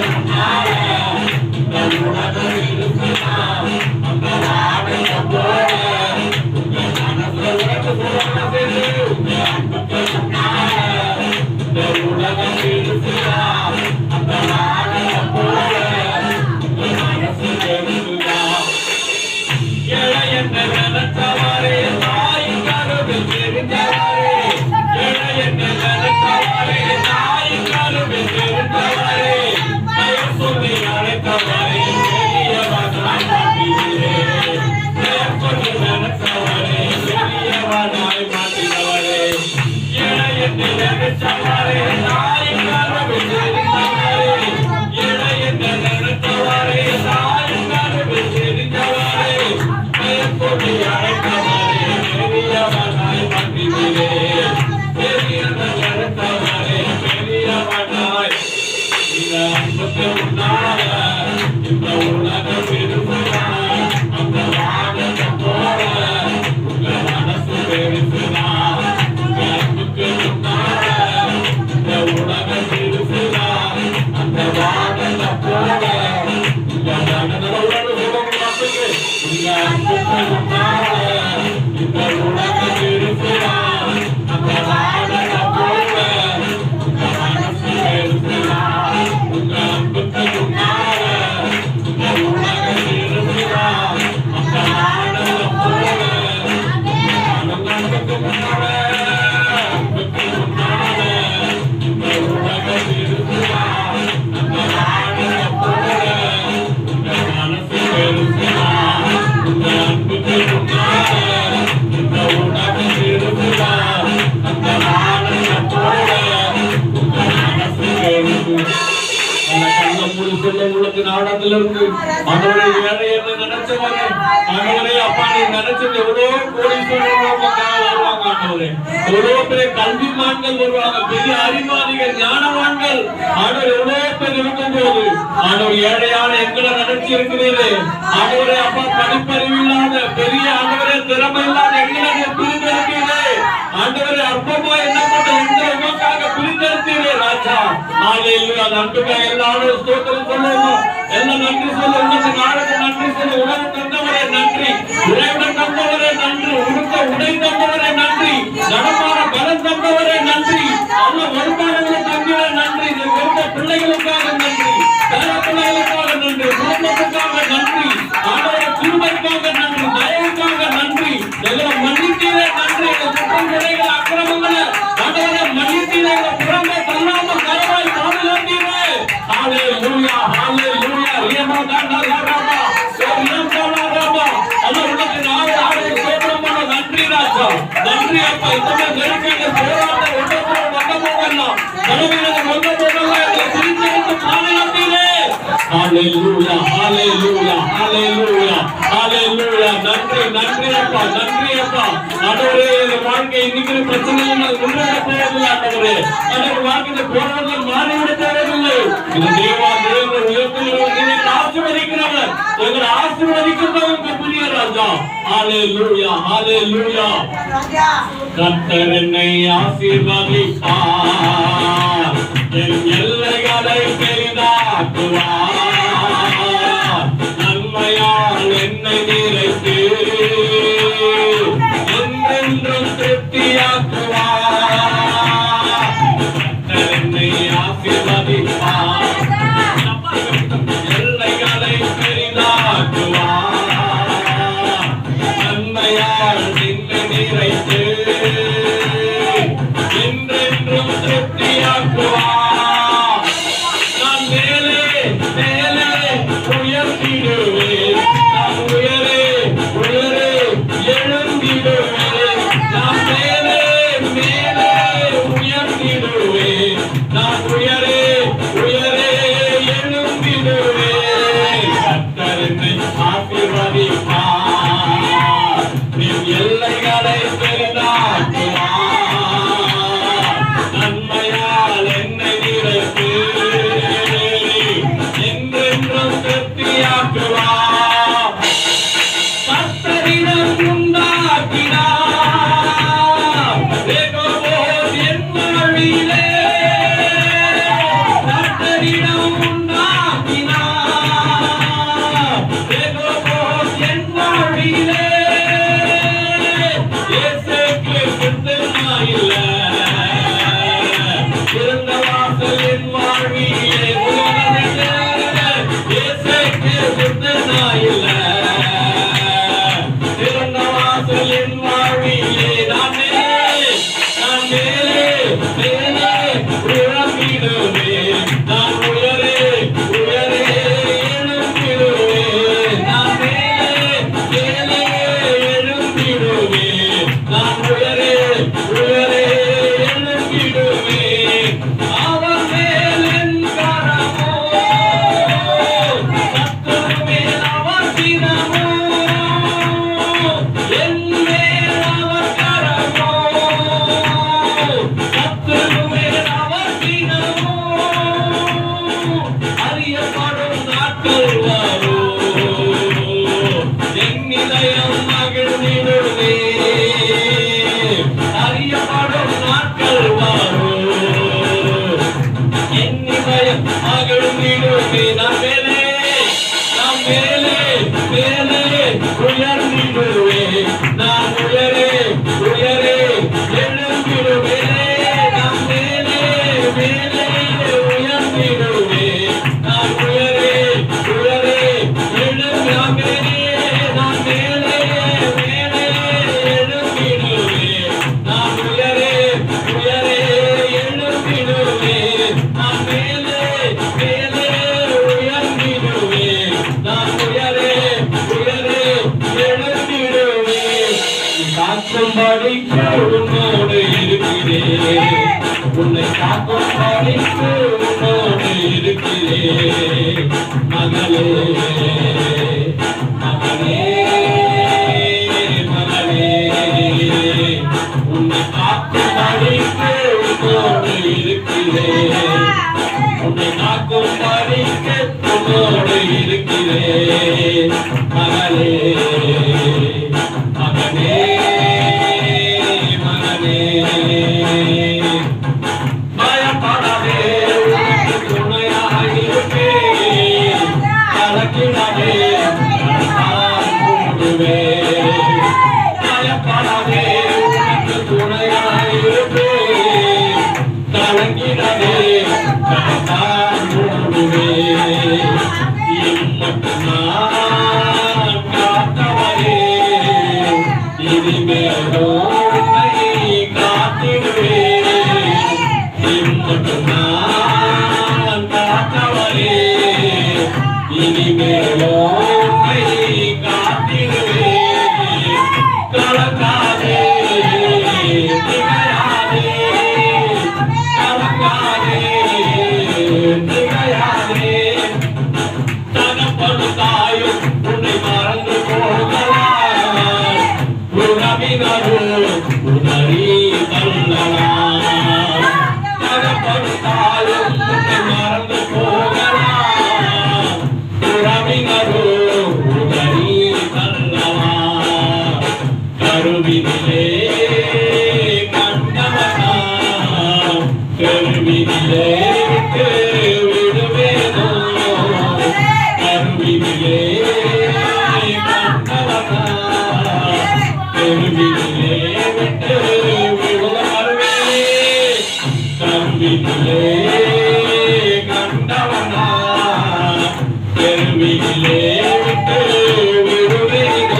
Ai. Yeah. Don't நாடத்திலிருந்து ஆண்டவரே ஏழை என்று நினைச்சவரே ஆண்டவரே அப்பா நீ நினைச்சது எவ்வளோ கோடீஸ்வரர் வருவாங்க ஆண்டவரே. எவ்வளவு பெரிய கல்விமான்கள் வருவாங்க. பெரிய அறிவாளிகள் ஞானவான்கள். ஆண்டவர் எவ்வளோ பேர் இருக்கும்போது ஆண்டவர் ஏழையான எங்களை நினைச்சு இருக்கிறீரே அதோட அப்பா படிப்பறிவு இல்லாத பெரிய ஆண்டவரே திறமை இல்லாத எங்களை பிரிந்திருக்கிறீரே ஆண்டவரே அற்பமா என்னப்பட்ட எங்களை உமக்காக பிரிந்திருக்கிறீரே ராஜா ஆலையில் அது அன்புக்காக எல்லாரும் ஸ்தோத்திரம் சொல்லுவோம் எல்லாம் நன்றி சொல்ல? உனக்கு நாளுக்கு நன்றி சொல்ல. உணவு தந்தவரே நன்றி. உறைவிடம் தந்தவரே நன்றி. உடுக்க உடை தந்தவரே நன்றி. நடமாட பலம் தந்தவரே நன்றி. வருமானங்களை தந்திர நன்றி. இந்த பிள்ளைகளுக்காக நன்றி அப்பா இந்த நெருக்கங்க போராட்ட ஒன்றோட வந்த போகலாம் பலவீனங்க வந்த போகலாம் எங்களை பிரித்தெடுத்து பாதுகாத்தீரே ஹalleluya நன்றி நன்றி அப்பா நன்றி அப்பா ஆண்டவரே இந்த வாழ்க்கை இன்னைக்கு பிரச்சனைகள் முன்னேற போவதில்லை ஆண்டவரே. ஆண்டவர் வாழ்க்கையில போராட்டம் மாறிவிட தேவையில்லை. இது தேவா எங்களை ஆசீர்வதிக்கிறவர் கற்பனிய ராஜா. ஹalleluya ஹalleluya. கர்த்தர் என்னை ஆசீர்வதிப்பார் என் எல்லைகளை பெரிதாக்குவார் hustling my relay படைத்து உன்னோடு இருக்கிறேன் உன்னை காக்கும் படைத்து உன்னோடு இருக்கிறேன் மகளே மகளே மகளே உன்னை காக்கும் படைத்து உன்னோடு இருக்கிறேன் உன்னை காக்கும் படைத்து உன்னோடு இருக்கிறேன்